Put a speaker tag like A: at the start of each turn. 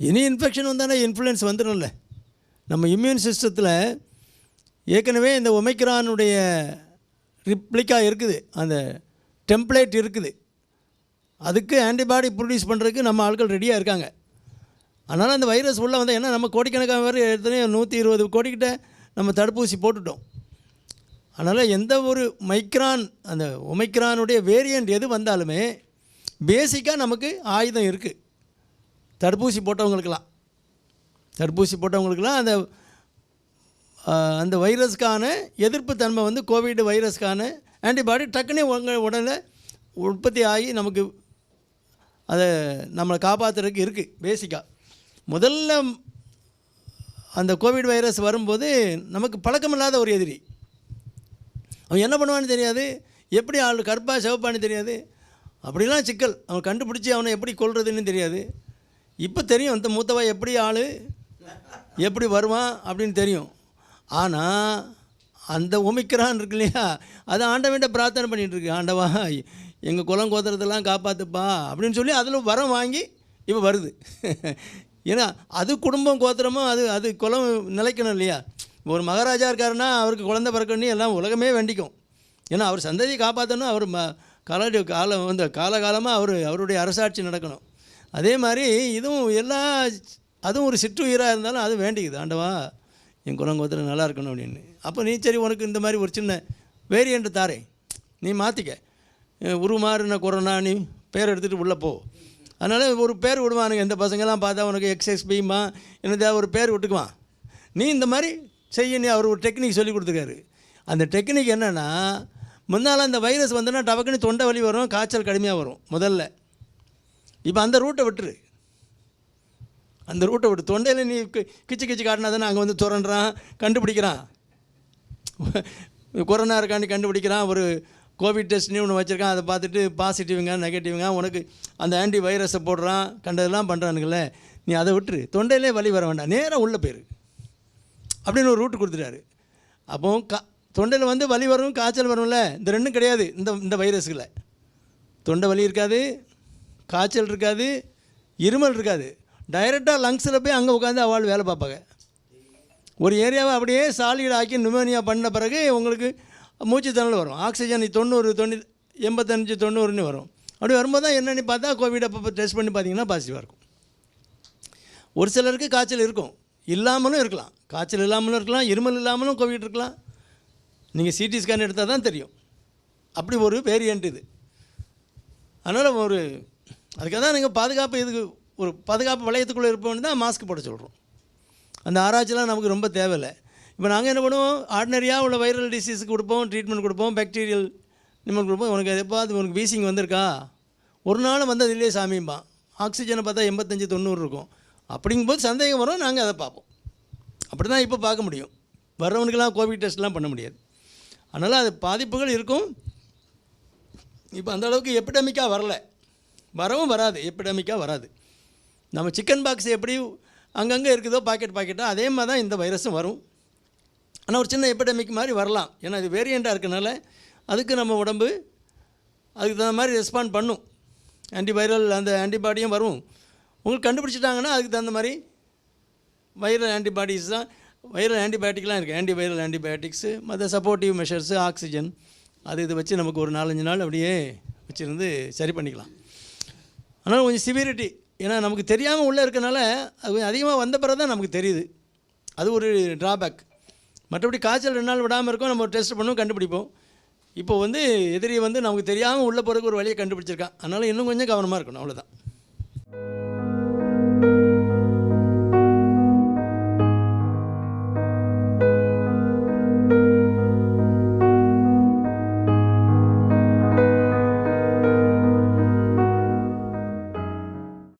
A: இனி இன்ஃபெக்ஷன் வந்தானே இன்ஃப்ளூயன்ஸ் வந்துடும்ல. நம்ம இம்யூன் சிஸ்டத்தில் ஏற்கனவே இந்த ஒமைக்ரானுடைய ரிப்ளிக்கா இருக்குது. அந்த டெம்ப்ளேட் இருக்குது. அதுக்கு ஆன்டிபாடி ப்ரொடியூஸ் பண்ணுறதுக்கு நம்ம ஆட்கள் ரெடியாக இருக்காங்க. அதனால் அந்த வைரஸ் உள்ளே வந்தால் ஏன்னா நம்ம கோடிக்கணக்கான வேறு எத்தனையோ நூற்றி இருபது கோடிக்கிட்ட நம்ம தடுப்பூசி போட்டுட்டோம். அதனால் எந்த ஒரு மைக்ரான் அந்த ஒமைக்ரானுடைய வேரியண்ட் எது வந்தாலுமே பேசிக்காக நமக்கு ஆயுதம் இருக்குது தடுப்பூசி போட்டவங்களுக்கெல்லாம். தடுப்பூசி போட்டவங்களுக்கெல்லாம் அந்த அந்த வைரஸ்க்கான எதிர்ப்பு தன்மை வந்து கோவிட் வைரஸ்க்கான ஆன்டிபாடி டக்குனே உங்கள் உடனே உற்பத்தி ஆகி நமக்கு அதை நம்மளை காப்பாற்றுறதுக்கு இருக்குது பேசிக்காக முதல்ல அந்த கோவிட் வைரஸ் வரும்போது நமக்கு பழக்கமில்லாத ஒரு எதிரி. அவன் என்ன பண்ணுவான்னு தெரியாது. எப்படி ஆள் கருப்பாக சிவப்பான்னு தெரியாது. அப்படிலாம் சிக்கல். அவன் கண்டுபிடிச்சி அவனை எப்படி கொல்றதுன்னு தெரியாது. இப்போ தெரியும் இந்த மூத்தவா எப்படி ஆள்? எப்படி வருவான் அப்படின்னு தெரியும். ஆனால் அந்த உமிக்கிறான் இருக்கு இல்லையா? அது ஆண்டவன்ட்ட பிரார்த்தனை பண்ணிகிட்டு இருக்கு. ஆண்டவா எங்கள் குளம் கோத்திரத்தெல்லாம் காப்பாற்றுப்பா அப்படின்னு சொல்லி அதில் வரம் வாங்கி இப்போ வருது. ஏன்னா அது குடும்பம் கோத்திரமோ அது அது குலம் நிலைக்கணும் இல்லையா? ஒரு மகாராஜா இருக்காருன்னா அவருக்கு குழந்தை பிறக்கணும் எல்லாம் உலகமே வேண்டிக்கும். ஏன்னா அவர் சந்ததியை காப்பாற்றணும் அவர் ம கால காலம் வந்து காலகாலமாக அவர் அவருடைய அரசாட்சி நடக்கணும். அதே மாதிரி இதுவும் எல்லா அதுவும் ஒரு சிற்றுயிராக இருந்தாலும் அது வேண்டிக்குது. ஆண்டவா என் குலங்கோத்தில் நல்லா இருக்கணும் அப்படின்னு. அப்போ நீ சரி உனக்கு இந்த மாதிரி ஒரு சின்ன வேரியண்ட் தாரேன். நீ மாற்றிக்க உருமாறுன கொரோனா நீ பேர் எடுத்துகிட்டு உள்ளே போ. அதனால் ஒரு பேர் விடுவானுங்க. இந்த பசங்கள்லாம் பார்த்தா உனக்கு எக்ஸ்எக்ஸ் பீமா என்னதா ஒரு பேர் விட்டுக்குவான். நீ இந்த மாதிரி செய்ய நீ அவர் ஒரு டெக்னிக் சொல்லி கொடுத்துருக்காரு. அந்த டெக்னிக் என்னென்னா முன்னால் அந்த வைரஸ் வந்தோன்னா டபக்குன்னு தொண்டை வலி வரும் காய்ச்சல் கடுமையாக வரும். முதல்ல. இப்போ அந்த ரூட்டை விட்டுரு. அந்த ரூட்டை விட்டு தொண்டையில் நீ கிச்சு கிச்சு காட்டினா தானே அங்கே வந்து துறன்றான் கண்டுபிடிக்கிறான். கொரோனா இருக்கான்னு கண்டுபிடிக்கிறான் ஒரு கோவிட் டெஸ்ட்னு ஒன்று வச்சுருக்கான் அதை பார்த்துட்டு பாசிட்டிவுங்க நெகட்டிவுங்க உனக்கு அந்த ஆன்டி வைரஸை போடுறான் கண்டதெல்லாம் பண்ணுறானுங்களே நீ அதை விட்டுரு. தொண்டையிலே வலி வர வேண்டாம் நேராக உள்ளே போயிரு. அப்படின்னு ஒரு ரூட்டு கொடுத்துட்டாரு. அப்போ கா தொண்டையில் வந்து வலி வரும் காய்ச்சல் வரும்ல இந்த ரெண்டும் கிடையாது இந்த இந்த வைரஸுகளை தொண்டை வலி இருக்காது காய்ச்சல் இருக்காது இருமல் இருக்காது. டைரெக்டாக லங்ஸில் போய் அங்கே உட்காந்து அவள் வேலை பார்ப்பாங்க. ஒரு ஏரியாவை அப்படியே சாலிட் ஆக்கி நிமோனியா பண்ண பிறகு உங்களுக்கு மூச்சு திணறல் வரும். ஆக்சிஜன் தொண்ணூறு தொண்ணூறு எண்பத்தஞ்சு தொண்ணூறுன்னு வரும். அப்படி வரும்போது தான் என்னென்னு பார்த்தா கோவிட் அப்போ டெஸ்ட் பண்ணி பார்த்தீங்கன்னா பாசிட்டிவாக இருக்கும். ஒரு சிலருக்கு காய்ச்சல் இருக்கும். இல்லாமலும் இருக்கலாம். காய்ச்சல் இல்லாமலும் இருக்கலாம் இருமல் இல்லாமலும் கோவிட் இருக்கலாம். நீங்கள் சிடி ஸ்கேன் எடுத்தால் தான் தெரியும். அப்படி ஒரு வேரியண்ட் இது. அதனால் ஒரு அதுக்காக தான் நீங்கள் பாதுகாப்பு இதுக்கு ஒரு பாதுகாப்பு வளையத்துக்குள்ளே இருப்போம்னு தான் மாஸ்க் போட சொல்கிறோம் அந்த ஆராய்ச்சிலாம் நமக்கு ரொம்ப தேவையில்லை. இப்போ நாங்கள் என்ன பண்ணுவோம்? ஆர்டினரியாக உள்ள வைரல் டிசீஸுக்கு கொடுப்போம் ட்ரீட்மெண்ட் கொடுப்போம் பாக்டீரியல் நிமிடம் கொடுப்போம். உனக்கு எப்போது உனக்கு வீசிங் வந்திருக்கா? ஒரு நாள் வந்து இல்லையே சாமியும்பான் ஆக்சிஜனை பார்த்தா எண்பத்தஞ்சு தொண்ணூறு இருக்கும். அப்படிங்கும்போது சந்தேகம் வரும் நாங்கள் அதை பார்ப்போம். அப்படி தான் இப்போ பார்க்க முடியும். வர்றவனுக்கெல்லாம் கோவிட் டெஸ்ட்லாம் பண்ண முடியாது. அதனால் அது பாதிப்புகள் இருக்கும். இப்போ அந்த அளவுக்கு எபிடமிக்காக வரல. வரவும் வராது எப்பிடமிக்காக வராது. நம்ம சிக்கன் பாக்ஸ் எப்படி அங்கங்கே இருக்குதோ பாக்கெட் பாக்கெட்டாக அதே மாதிரி தான் இந்த வைரஸும் வரும். ஆனால் ஒரு சின்ன எப்பிடமிக் மாதிரி வரலாம். ஏன்னா இது வேரியண்ட்டாக இருக்கனால அதுக்கு நம்ம உடம்பு அதுக்கு தகுந்த மாதிரி ரெஸ்பாண்ட் பண்ணும். ஆன்டிவைரல் அந்த ஆன்டிபாடியும் வரும். உங்களுக்கு கண்டுபிடிச்சிட்டாங்கன்னா அதுக்கு தகுந்த மாதிரி வைரல் ஆன்டிபாடிஸ் தான் வைரல் ஆன்டிபயோட்டிக்லாம் இருக்குது ஆன்டிவைரல் ஆன்டிபயோட்டிக்ஸு மற்ற சப்போர்ட்டிவ் மெஷர்ஸு ஆக்சிஜன் அது இது வச்சு நமக்கு ஒரு நாலஞ்சு நாள் அப்படியே வச்சுருந்து சரி பண்ணிக்கலாம். அதனால் கொஞ்சம் சிவியரிட்டி ஏன்னா நமக்கு தெரியாமல் உள்ளே இருக்கனால அது கொஞ்சம் அதிகமாக வந்த பிறகு தான் நமக்கு தெரியுது. அது ஒரு ட்ராபேக் மற்றபடி காய்ச்சல் ரெண்டு நாள் விடாமல் இருக்கும் நம்ம டெஸ்ட் பண்ணுவோம் கண்டுபிடிப்போம். இப்போ வந்து எதிரி வந்து நமக்கு தெரியாமல் உள்ளே போகிறதுக்கு ஒரு வழியை கண்டுபிடிச்சிருக்கான். அதனால் இன்னும் கொஞ்சம் கவனமாக இருக்கணும். அவ்வளோதான்